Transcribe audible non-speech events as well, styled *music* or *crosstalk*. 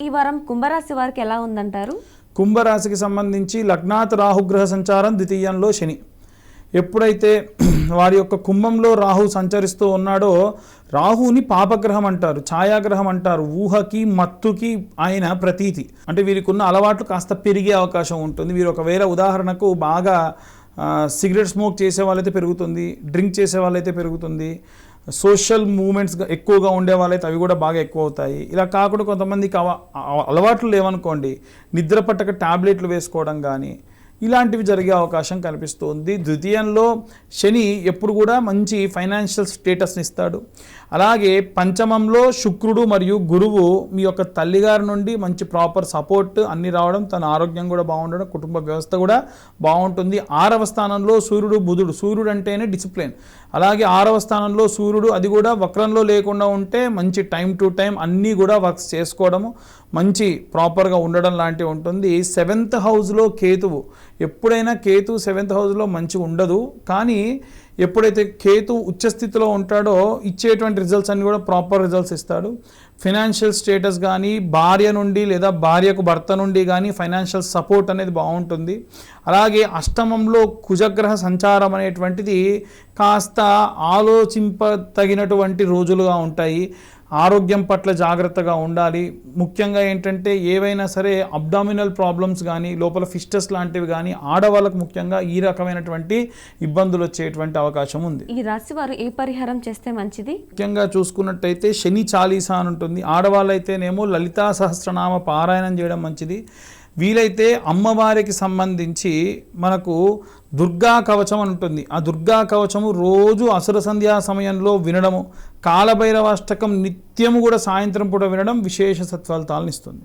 ఈ వారం కుంభరాశి వారికి ఎలా ఉందంటారు? కుంభరాశికి సంబంధించి లగ్నాత్ రాహుగ్రహ సంచారం ద్వితీయంలో శని. ఎప్పుడైతే *clears throat* వారి యొక్క కుంభంలో రాహు సంచరిస్తూ ఉన్నాడో రాహుని పాపగ్రహం అంటారు ఛాయాగ్రహం అంటారు ఊహకి మత్తుకి ఆయన ప్రతీతి. అంటే వీరికి ఉన్న అలవాట్లు కాస్త పెరిగే అవకాశం ఉంటుంది. వీరు ఒకవేళ ఉదాహరణకు బాగా సిగరెట్ స్మోక్ చేసే వాళ్ళైతే పెరుగుతుంది డ్రింక్ చేసే వాళ్ళైతే పెరుగుతుంది సోషల్ మూమెంట్స్ ఎక్కువగా ఉండే వాళ్ళైతే అవి కూడా బాగా ఎక్కువ అవుతాయి ఇలా కాకుండా కొంతమందికి అవ- అలవాట్లు లేవనుకోండి నిద్ర పట్టక టాబ్లెట్లు వేసుకోవడం కానీ ఇలాంటివి జరిగే అవకాశం కనిపిస్తుంది. ద్వితీయంలో శని ఎప్పుడు కూడా మంచి ఫైనాన్షియల్ స్టేటస్ని ఇస్తాడు. అలాగే పంచమంలో శుక్రుడు మరియు గురువు మీ యొక్క తల్లిగారి నుండి మంచి ప్రాపర్ సపోర్ట్ అన్ని రావడం తన ఆరోగ్యం కూడా బాగుండడం కుటుంబ వ్యవస్థ కూడా బాగుంటుంది. ఆరవ స్థానంలో సూర్యుడు బుధుడు. సూర్యుడు అంటేనే డిసిప్లిన్. అలాగే ఆరవ స్థానంలో సూర్యుడు అది కూడా వక్రంలో లేకుండా ఉంటే మంచి టైం టు టైం అన్నీ కూడా వర్క్స్ చేసుకోవడము మంచి ప్రాపర్గా ఉండడం లాంటివి ఉంటుంది. సెవెంత్ హౌస్లో కేతువు. ఎప్పుడైనా కేతు సెవెంత్ హౌస్లో మంచిగా ఉండదు. కానీ ఎప్పుడైతే కేతు ఉచ్చస్థితిలో ఉంటాడో ఇచ్చేటువంటి రిజల్ట్స్ అన్ని కూడా ప్రాపర్ రిజల్ట్స్ ఇస్తాడు. ఫినాన్షియల్ స్టేటస్ కానీ భార్య నుండి లేదా భార్యకు భర్త నుండి కానీ ఫైనాన్షియల్ సపోర్ట్ అనేది బాగుంటుంది. అలాగే అష్టమంలో కుజగ్రహ సంచారం అనేటువంటిది కాస్త ఆలోచింప తగినటువంటి రోజులుగా ఉంటాయి. ఆరోగ్యం పట్ల జాగ్రత్తగా ఉండాలి. ముఖ్యంగా ఏంటంటే ఏవైనా సరే అబ్డామినల్ ప్రాబ్లమ్స్ కానీ లోపల ఫిస్టస్ లాంటివి కానీ ఆడవాళ్ళకు ముఖ్యంగా ఈ రకమైనటువంటి ఇబ్బందులు వచ్చేటువంటి అవకాశం ఉంది. ఈ రాశి వారు ఏ పరిహారం చేస్తే మంచిది? ముఖ్యంగా చూసుకున్నట్టయితే శని చాలీసా అని ఉంటుంది. ఆడవాళ్ళైతేనేమో లలితా సహస్రనామ పారాయణం చేయడం మంచిది. వీలైతే అమ్మవారికి సంబంధించి మనకు దుర్గా కవచం అని ఉంటుంది. ఆ దుర్గా కవచము రోజు అసుర సంధ్యా సమయంలో వినడము కాలభైరవాష్టకం నిత్యము కూడా సాయంత్రం పూట వినడం విశేష సత్ఫలితాలను ఇస్తుంది.